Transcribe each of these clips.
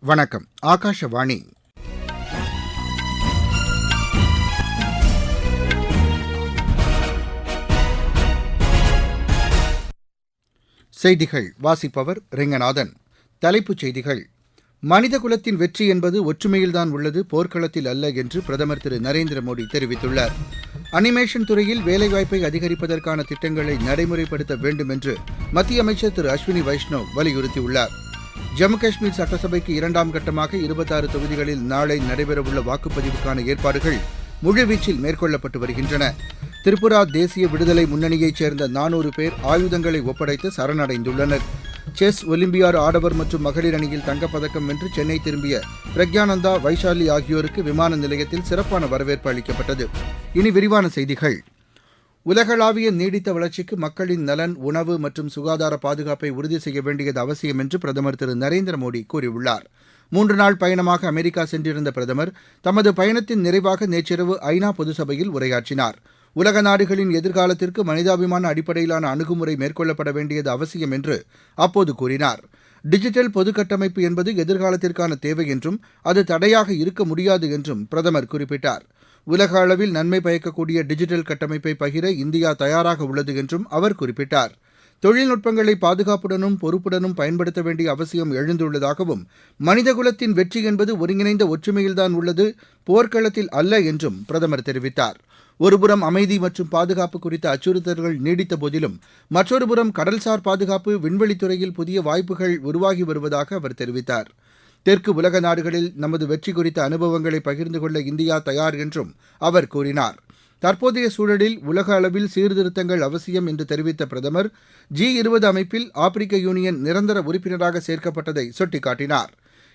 வணக்கம். ஆகாஷவாணி. செய்திகள். வாசிப்பவர் ரெங்கநாதன். தலைப்புச் செய்திகள். மனித குலத்தின் வெற்றி என்பது ஒற்றுமையில்தான் உள்ளது போர்க்களத்தில் அல்ல என்று பிரதமர் திரு நரேந்திர மோடி தெரிவித்துள்ளார். அனிமேஷன் துறையில் வேலைவாய்ப்பை அதிகரிப்பதற்கான திட்டங்களை நடைமுறைப்படுத்த வேண்டும் என்று மத்திய அமைச்சர் திரு அஸ்வினி வைஷ்ணவ் வலியுறுத்தியுள்ளாா் ஜம்மு காஷ்மீர் சட்டசபைக்கு இரண்டாம் கட்டமாக இருபத்தாறு தொகுதிகளில் நாளை நடைபெறவுள்ள வாக்குப்பதிவுக்கான ஏற்பாடுகள் முழுவீச்சில் மேற்கொள்ளப்பட்டு வருகின்றன. திரிபுரா தேசிய விடுதலை முன்னணியைச் சேர்ந்த நானூறு பேர் ஆயுதங்களை ஒப்படைத்து சரணடைந்துள்ளனர். செஸ் ஒலிம்பியாட் ஆடவர் மற்றும் மகளிர் அணியில் தங்கப்பதக்கம் வென்று சென்னை திரும்பிய பிரக்யானந்தா வைஷாலி ஆகியோருக்கு விமான நிலையத்தில் சிறப்பான வரவேற்பு அளிக்கப்பட்டது. இனி விரிவான செய்திகள். உலகளாவிய நீடித்த வளர்ச்சிக்கு மக்களின் நலன் உணவு மற்றும் சுகாதார பாதுகாப்பை உறுதி செய்ய வேண்டியது அவசியம் என்று பிரதமர் திரு. நரேந்திர மோடி கூறியுள்ளார். மூன்று நாள் பயணமாக அமெரிக்கா சென்றிருந்த பிரதமர் தமது பயணத்தின் நிறைவாக நேற்றிரவு ஐநா பொதுசபையில் உரையாற்றினார். உலக நாடுகளின் எதிர்காலத்திற்கு மனிதாபிமான அடிப்படையிலான அணுகுமுறை மேற்கொள்ளப்பட வேண்டியது அவசியம் என்று அப்போது கூறினார். டிஜிட்டல் பொது கட்டமைப்பு என்பது எதிர்காலத்திற்கான தேவை என்றும் அது தடையாக இருக்க முடியாது என்றும் பிரதமர் குறிப்பிட்டார். உலக அளவில் நன்மை பயக்கக்கூடிய டிஜிட்டல் கட்டமைப்பை பகிர இந்தியா தயாராக உள்ளது என்றும் அவர் குறிப்பிட்டார். தொழில்நுட்பங்களை பாதுகாப்புடனும் பொறுப்புடனும் பயன்படுத்த வேண்டிய அவசியம் எழுந்துள்ளதாகவும் மனிதகுலத்தின் வெற்றி என்பது ஒருங்கிணைந்த ஒற்றுமையில்தான் உள்ளது போர்க்களத்தில் அல்ல என்றும் பிரதமர் தெரிவித்தார். ஒருபுறம் அமைதி மற்றும் பாதுகாப்பு குறித்த அச்சுறுத்தல்கள் நீடித்த போதிலும் மற்றொருபுறம் கடல்சார் பாதுகாப்பு விண்வெளித்துறையில் புதிய வாய்ப்புகள் உருவாகி வருவதாக அவர் தெரிவித்தார். தெற்கு உலக நாடுகளில் நமது வெற்றி குறித்த அனுபவங்களை பகிர்ந்து கொள்ள இந்தியா தயார் என்றும் அவர் கூறினார். தற்போதைய சூழலில் உலக அளவில் சீர்திருத்தங்கள் அவசியம் என்று தெரிவித்த பிரதமர் ஜி இருபது அமைப்பில் ஆப்பிரிக்க யூனியன் நிரந்தர உறுப்பினராக சேர்க்கப்பட்டதை சுட்டிக்காட்டினார்.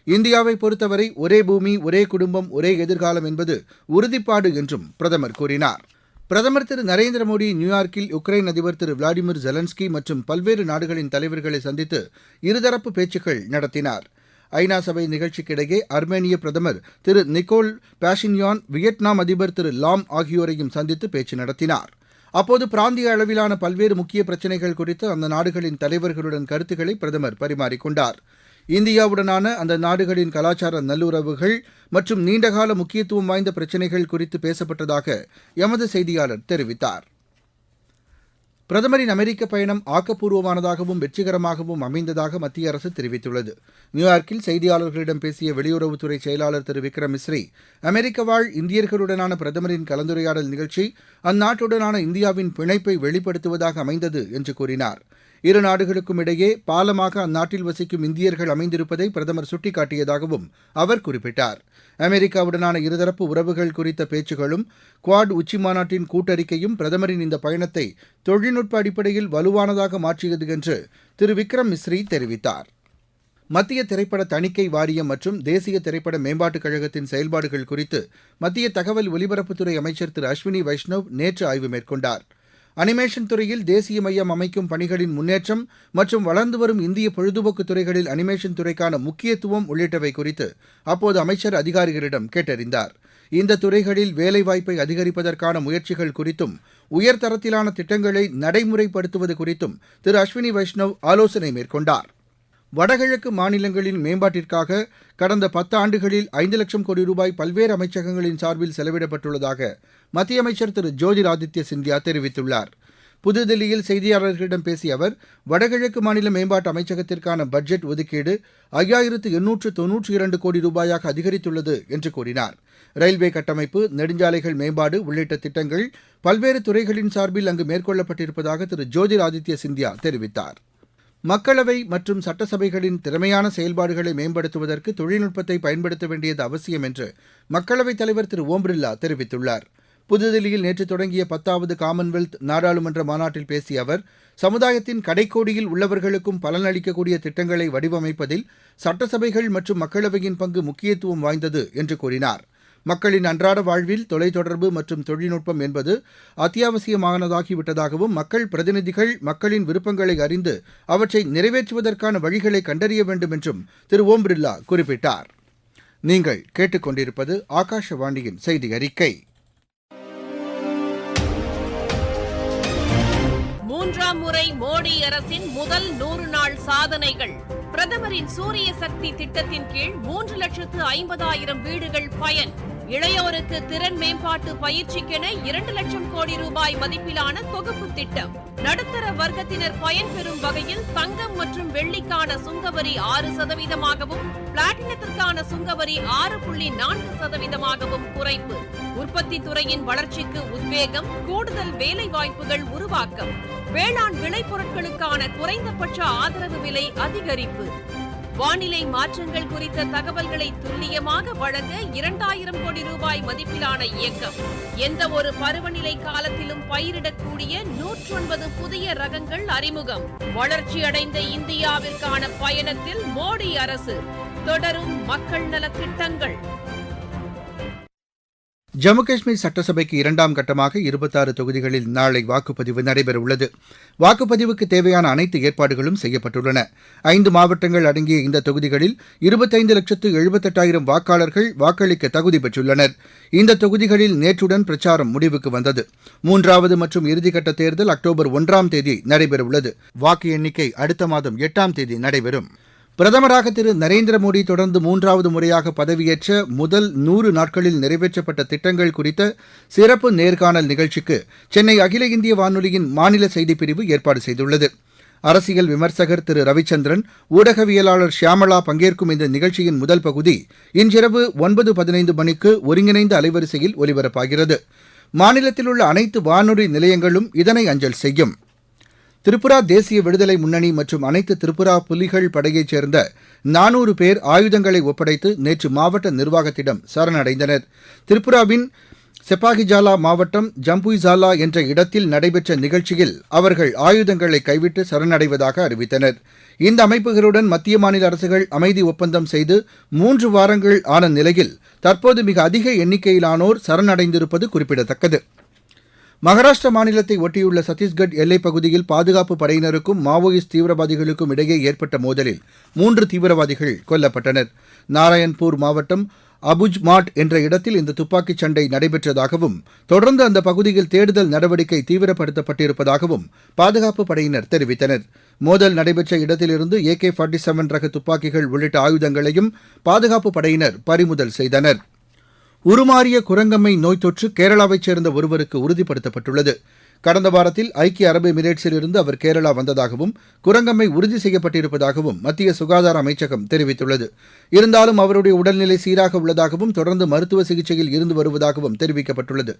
இந்தியாவை பொறுத்தவரை ஒரே பூமி ஒரே குடும்பம் ஒரே எதிர்காலம் என்பது உறுதிப்பாடு என்றும் பிரதமர் கூறினார். பிரதமர் திரு நரேந்திர மோடி நியூயார்க்கில் உக்ரைன் அதிபர் திரு விளாடிமிர் ஜெலன்ஸ்கி மற்றும் பல்வேறு நாடுகளின் தலைவர்களை சந்தித்து இருதரப்பு பேச்சுக்கள் நடத்தினார். ஐநா சபை நிகழ்ச்சிக்கிடையே அர்மேனிய பிரதமர் திரு நிக்கோல் பாஷின்யான் வியட்நாம் அதிபர் திரு லாம் ஆகியோரையும் சந்தித்து பேச்சு நடத்தினார். அப்போது பிராந்திய அளவிலான பல்வேறு முக்கிய பிரச்சினைகள் குறித்து அந்த நாடுகளின் தலைவர்களுடன் கருத்துக்களை பிரதமர் பரிமாறிக்கொண்டார். இந்தியாவுடனான அந்த நாடுகளின் கலாச்சார நல்லுறவுகள் மற்றும் நீண்டகால முக்கியத்துவம் வாய்ந்த பிரச்சினைகள் குறித்து பேசப்பட்டதாக எமது செய்தியாளர் தெரிவித்தார். பிரதமரின் அமெரிக்க பயணம் ஆக்கப்பூர்வமானதாகவும் வெற்றிகரமாகவும் அமைந்ததாக மத்திய அரசு தெரிவித்துள்ளது. நியூயார்க்கில் செய்தியாளர்களிடம் பேசிய வெளியுறவுத்துறை செயலாளர் திரு விக்ரம் மிஸ்ரி அமெரிக்க வாழ் இந்தியர்களுடனான பிரதமரின் கலந்துரையாடல் நிகழ்ச்சி அந்நாட்டுடனான இந்தியாவின் பிணைப்பை வெளிப்படுத்துவதாக அமைந்தது என்று கூறினார். இரு நாடுகளுக்கும் இடையே பாலமாக அந்நாட்டில் வசிக்கும் இந்தியர்கள் அமைந்திருப்பதை பிரதமர் சுட்டிக்காட்டியதாகவும் அவர் குறிப்பிட்டார். அமெரிக்காவுடனான இருதரப்பு உறவுகள் குறித்த பேச்சுகளும் குவாட் உச்சிமாநாட்டின் கூட்டறிக்கையும் பிரதமரின் இந்த பயணத்தை தொழில்நுட்ப அடிப்படையில் வலுவானதாக மாற்றியது என்று திரு விக்ரம் மிஸ்ரி தெரிவித்தார். மத்திய திரைப்பட தணிக்கை வாரியம் மற்றும் தேசிய திரைப்பட மேம்பாட்டுக் கழகத்தின் செயல்பாடுகள் குறித்து மத்திய தகவல் ஒலிபரப்புத்துறை அமைச்சர் திரு அஸ்வினி வைஷ்ணவ் நேற்று ஆய்வு மேற்கொண்டார். அனிமேஷன் துறையில் தேசிய மையம் அமைக்கும் பணிகளின் முன்னேற்றம் மற்றும் வளர்ந்து வரும் இந்திய பொழுதுபோக்கு துறைகளில் அனிமேஷன் துறைக்கான முக்கியத்துவம் உள்ளிட்டவை குறித்து அப்போது அமைச்சர் அதிகாரிகளிடம் கேட்டறிந்தார். இந்த துறைகளில் வேலைவாய்ப்பை அதிகரிப்பதற்கான முயற்சிகள் குறித்தும் உயர்தரத்திலான திட்டங்களை நடைமுறைப்படுத்துவது குறித்தும் திரு அஸ்வினி வைஷ்ணவ் ஆலோசனை மேற்கொண்டார். வடகிழக்கு மாநிலங்களின் மேம்பாட்டிற்காக கடந்த பத்து ஆண்டுகளில் ஐந்து லட்சம் கோடி ரூபாய் பல்வேறு அமைச்சகங்களின் சார்பில் செலவிடப்பட்டுள்ளதாக மத்திய அமைச்சர் திரு ஜோதிராதித்ய சிந்தியா தெரிவித்துள்ளார். புதுதில்லியில் செய்தியாளர்களிடம் பேசிய அவர் வடகிழக்கு மாநில மேம்பாட்டு அமைச்சகத்திற்கான பட்ஜெட் ஒதுக்கீடு ஐயாயிரத்து எண்ணூற்று தொன்னூற்றி இரண்டு கோடி ரூபாயாக அதிகரித்துள்ளது என்று கூறினார். ரயில்வே கட்டமைப்பு நெடுஞ்சாலைகள் மேம்பாடு உள்ளிட்ட திட்டங்கள் பல்வேறு துறைகளின் சார்பில் அங்கு மேற்கொள்ளப்பட்டிருப்பதாக திரு ஜோதிராதித்ய சிந்தியா தெரிவித்தார். மக்களவை மற்றும் சட்டசபைகளின் திறமையான செயல்பாடுகளை மேம்படுத்துவதற்கு தொழில்நுட்பத்தை பயன்படுத்த வேண்டியது அவசியம் என்று மக்களவைத் தலைவர் திரு ஓம் பிர்லா தெரிவித்துள்ளார். புதுதில்லியில் நேற்று தொடங்கிய பத்தாவது காமன்வெல்த் நாடாளுமன்ற மாநாட்டில் பேசிய அவர் சமுதாயத்தின் கடைக்கோடியில் உள்ளவர்களுக்கும் பலனளிக்கக்கூடிய திட்டங்களை வடிவமைப்பதில் சட்டசபைகள் மற்றும் மக்களவையின் பங்கு முக்கியத்துவம் வாய்ந்தது என்று கூறினார். மக்களின் அன்றாட வாழ்வில் தொலைத்தொடர்பு மற்றும் தொழில்நுட்பம் என்பது அத்தியாவசியமானதாகிவிட்டதாகவும் மக்கள் பிரதிநிதிகள் மக்களின் விருப்பங்களை அறிந்து அவற்றை நிறைவேற்றுவதற்கான வழிகளை கண்டறிய வேண்டும் என்றும் திரு ஓம் பிர்லா குறிப்பிட்டார். நீங்கள் கேட்டுக்கொண்டிருப்பது ஆகாஷவாணியின் செய்தி அறிக்கை முறை மோடி அரசின் முதல் நூறு நாள் சாதனைகள். பிரதமரின் சூரிய சக்தி திட்டத்தின் கீழ் மூன்று லட்சத்து ஐம்பதாயிரம் வீடுகள் பயன். இளையோருக்கு திறன் மேம்பாட்டு பயிற்சிக்கென இரண்டு லட்சம் கோடி ரூபாய் மதிப்பிலான தொகுப்பு திட்டம். நடுத்தர வர்க்கத்தினர் பயன்பெறும் வகையில் தங்கம் மற்றும் வெள்ளிக்கான சுங்கவரி ஆறு சதவீதமாகவும் பிளாட்டினத்திற்கான சுங்கவரி ஆறு புள்ளி நான்கு சதவீதமாகவும் குறைப்பு. உற்பத்தி துறையின் வளர்ச்சிக்கு உத்வேகம் கூடுதல் வேலை வாய்ப்புகள் உருவாக்கம். வேளாண் விளைபொருட்களுக்கான குறைந்தபட்ச ஆதரவு விலை அதிகரிப்பு. வானிலை மாற்றங்கள் குறித்த தகவல்களை துல்லியமாக வழங்க இரண்டாயிரம் கோடி ரூபாய் மதிப்பிலான இயக்கம். எந்த ஒரு பருவநிலை காலத்திலும் பயிரிடக்கூடிய நூற்றொன்பது புதிய ரகங்கள் அறிமுகம். வளர்ச்சியடைந்த இந்தியாவிற்கான பயணத்தில் மோடி அரசு. தொடரும் மக்கள் நலத் திட்டங்கள் ஜம்மு காஷ்மீர் சட்டசபைக்கு இரண்டாம் கட்டமாக இருபத்தாறு தொகுதிகளில் நாளை வாக்குப்பதிவு நடைபெறவுள்ளது. வாக்குப்பதிவுக்கு தேவையான அனைத்து ஏற்பாடுகளும் செய்யப்பட்டுள்ளன. ஐந்து மாவட்டங்கள் அடங்கிய இந்த தொகுதிகளில் இருபத்தைந்து லட்சத்து எழுபத்தெட்டாயிரம் வாக்காளர்கள் வாக்களிக்க தகுதி பெற்றுள்ளனர். இந்த தொகுதிகளில் நேற்றுடன் பிரச்சாரம் முடிவுக்கு வந்தது. மூன்றாவது மற்றும் இறுதிக்கட்ட தேர்தல் அக்டோபர் ஒன்றாம் தேதி நடைபெறவுள்ளது. வாக்கு எண்ணிக்கை அடுத்த மாதம் எட்டாம் தேதி நடைபெறும். பிரதமராக திரு நரேந்திர மோடி தொடர்ந்து மூன்றாவது முறையாக பதவியேற்ற முதல் நூறு நாட்களில் நிறைவேற்றப்பட்ட திட்டங்கள் குறித்த சிறப்பு நேர்காணல் நிகழ்ச்சிக்கு சென்னை அகில இந்திய வானொலியின் மாநில செய்திப்பிரிவு ஏற்பாடு செய்துள்ளது. அரசியல் விமர்சகர் திரு ரவிச்சந்திரன் ஊடகவியலாளர் ஷியாமளா பங்கேற்கும் இந்த நிகழ்ச்சியின் முதல் பகுதி இன்றிரவு ஒன்பது பதினைந்து மணிக்கு ஒருங்கிணைந்த அலைவரிசையில் ஒலிபரப்பாகிறது. மாநிலத்தில் உள்ள அனைத்து வானொலி நிலையங்களும் இதனை அஞ்சல் செய்யும். திரிபுரா தேசிய விடுதலை முன்னணி மற்றும் அனைத்து திரிபுரா புலிகள் படையைச் சேர்ந்த நானூறு பேர் ஆயுதங்களை ஒப்படைத்து நேற்று மாவட்ட நிர்வாகத்திடம் சரணடைந்தனர். திரிபுராவின் செப்பாகிஜாலா மாவட்டம் ஜம்புய்சாலா என்ற இடத்தில் நடைபெற்ற நிகழ்ச்சியில் அவர்கள் ஆயுதங்களை கைவிட்டு சரணடைவதாக அறிவித்தனர். இந்த அமைப்புகளுடன் மத்திய மாநில அரசுகள் அமைதி ஒப்பந்தம் செய்து மூன்று வாரங்கள் ஆன நிலையில் தற்போது மிக அதிக எண்ணிக்கையிலானோர் சரணடைந்திருப்பது குறிப்பிடத்தக்கது. மகாராஷ்டிரா மாநிலத்தை ஒட்டியுள்ள சத்தீஸ்கட் எல்லைப் பகுதியில் பாதுகாப்பு படையினருக்கும் மாவோயிஸ்ட் தீவிரவாதிகளுக்கும் இடையே ஏற்பட்ட மோதலில் மூன்று தீவிரவாதிகள் கொல்லப்பட்டனர். நாராயண்பூர் மாவட்டம் அபுஜ்மாட் என்ற இடத்தில் இந்த துப்பாக்கிச் சண்டை நடைபெற்றதாகவும் தொடர்ந்து அந்த பகுதியில் தேடுதல் நடவடிக்கை தீவிரப்படுத்தப்பட்டிருப்பதாகவும் பாதுகாப்பு படையினர் தெரிவித்தனர். மோதல் நடைபெற்ற இடத்திலிருந்து ஏகே ஃபார்ட்டி செவன் ரக துப்பாக்கிகள் உள்ளிட்ட ஆயுதங்களையும் பாதுகாப்பு படையினர் பறிமுதல் செய்தனர். உருமாறிய குரங்கம்மை நோய் தொற்று கேரளாவைச் சேர்ந்த ஒருவருக்கு உறுதிப்படுத்தப்பட்டுள்ளது. கடந்த வாரத்தில் ஐக்கிய அரபு எமிரேட்ஸில் இருந்து அவர் கேரளா வந்ததாகவும் குரங்கம்மை உறுதி செய்யப்பட்டிருப்பதாகவும் மத்திய சுகாதார அமைச்சகம் தெரிவித்துள்ளது. இருந்தாலும் அவருடைய உடல்நிலை சீராக உள்ளதாகவும் தொடர்ந்து மருத்துவ சிகிச்சையில் இருந்து வருவதாகவும் தெரிவிக்கப்பட்டுள்ளது.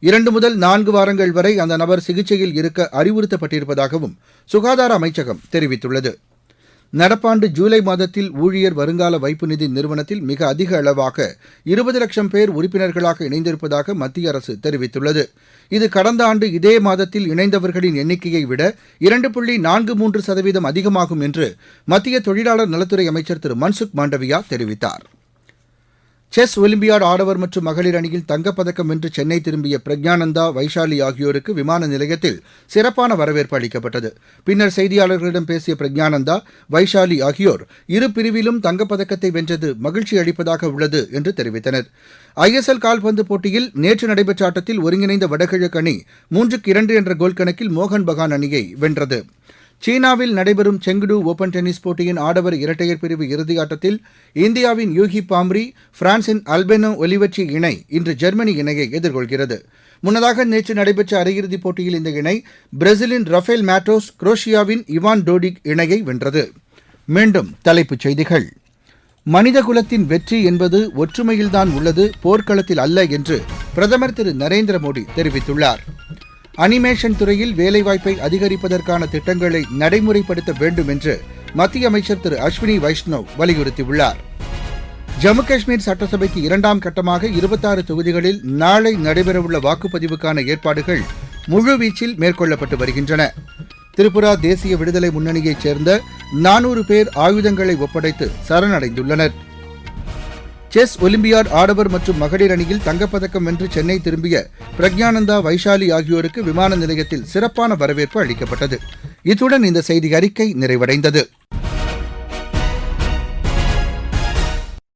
இரண்டு முதல் நான்கு வாரங்கள் வரை அந்த நபர் சிகிச்சையில் இருக்க அறிவுறுத்தப்பட்டிருப்பதாகவும் சுகாதார அமைச்சகம் தெரிவித்துள்ளது. நடப்பாண்டு ஜூலை மாதத்தில் ஊழியர் வருங்கால வைப்பு நிதி நிறுவனத்தில் மிக அதிக அளவாக இருபது லட்சம் பேர் உறுப்பினர்களாக இணைந்திருப்பதாக மத்திய அரசு தெரிவித்துள்ளது. இது கடந்த ஆண்டு இதே மாதத்தில் இணைந்தவர்களின் எண்ணிக்கையை விட இரண்டு புள்ளி நான்கு மூன்று சதவீதம் அதிகமாகும் என்று மத்திய தொழிலாளர் நலத்துறை அமைச்சர் திரு மன்சுக் மாண்டவியா தெரிவித்தார். செஸ் ஒலிம்பியாட் ஆடவர் மற்றும் மகளிர் அணியில் தங்கப்பதக்கம் வென்று சென்னை திரும்பிய பிரக்ஞானந்தா வைஷாலி ஆகியோருக்கு விமான நிலையத்தில் சிறப்பான வரவேற்பு அளிக்கப்பட்டது. பின்னர் செய்தியாளர்களிடம் பேசிய பிரக்ஞானந்தா வைஷாலி ஆகியோர் இரு பிரிவிலும் தங்கப்பதக்கத்தை வென்றது மகிழ்ச்சி அளிப்பதாக உள்ளது என்று தெரிவித்தனர். ஐஎஸ்எல் கால்பந்து போட்டியில் நேற்று நடைபெற்ற ஆட்டத்தில் ஒருங்கிணைந்த வடகிழக்கு அணி மூன்றுக்கு இரண்டு என்ற கோல் கணக்கில் மோகன் பகான் அணியை வென்றது. சீனாவில் நடைபெறும் செங்குடு ஓபன் டென்னிஸ் போட்டியின் ஆடவர் இரட்டையர் பிரிவு இறுதியாட்டத்தில் இந்தியாவின் யூகி பாம்ரி பிரான்சின் அல்பெனோ ஒலிவச்சி இணை இன்று ஜெர்மனி இணையை எதிர்கொள்கிறது. முன்னதாக நேற்று நடைபெற்ற அரையிறுதிப் போட்டியில் இந்த இணை பிரேசிலின் ரஃபேல் மேட்டோஸ் குரோஷியாவின் இவான் டோடிக் இணையை வென்றது. மீண்டும் தலைப்புச் செய்திகள். மனித குலத்தின் வெற்றி என்பது ஒற்றுமையில்தான் உள்ளது போர்க்களத்தில் அல்ல என்று பிரதமர் திரு நரேந்திர மோடி தெரிவித்துள்ளார். அனிமேஷன் துறையில் வேலைவாய்ப்பை அதிகரிப்பதற்கான திட்டங்களை நடைமுறைப்படுத்த வேண்டும் என்று மத்திய அமைச்சர் திரு அஸ்வினி வைஷ்ணவ் வலியுறுத்தியுள்ளார். ஜம்மு காஷ்மீர் சட்டசபைக்கு இரண்டாம் கட்டமாக இருபத்தாறு தொகுதிகளில் நாளை நடைபெறவுள்ள வாக்குப்பதிவுக்கான ஏற்பாடுகள் முழுவீச்சில் மேற்கொள்ளப்பட்டு வருகின்றன. திரிபுரா தேசிய விடுதலை முன்னணியைச் சேர்ந்த நானூறு பேர் ஆயுதங்களை ஒப்படைத்து சரணடைந்துள்ளனர். செஸ் ஒலிம்பியாட் ஆடவர் மற்றும் மகளிர் அணியில் தங்கப்பதக்கம் வென்று சென்னை திரும்பிய பிரக்ஞானந்தா வைஷாலி ஆகியோருக்கு விமான நிலையத்தில் சிறப்பான வரவேற்பு அளிக்கப்பட்டது. இத்துடன் இந்த செய்தி அறிக்கை நிறைவடைந்தது.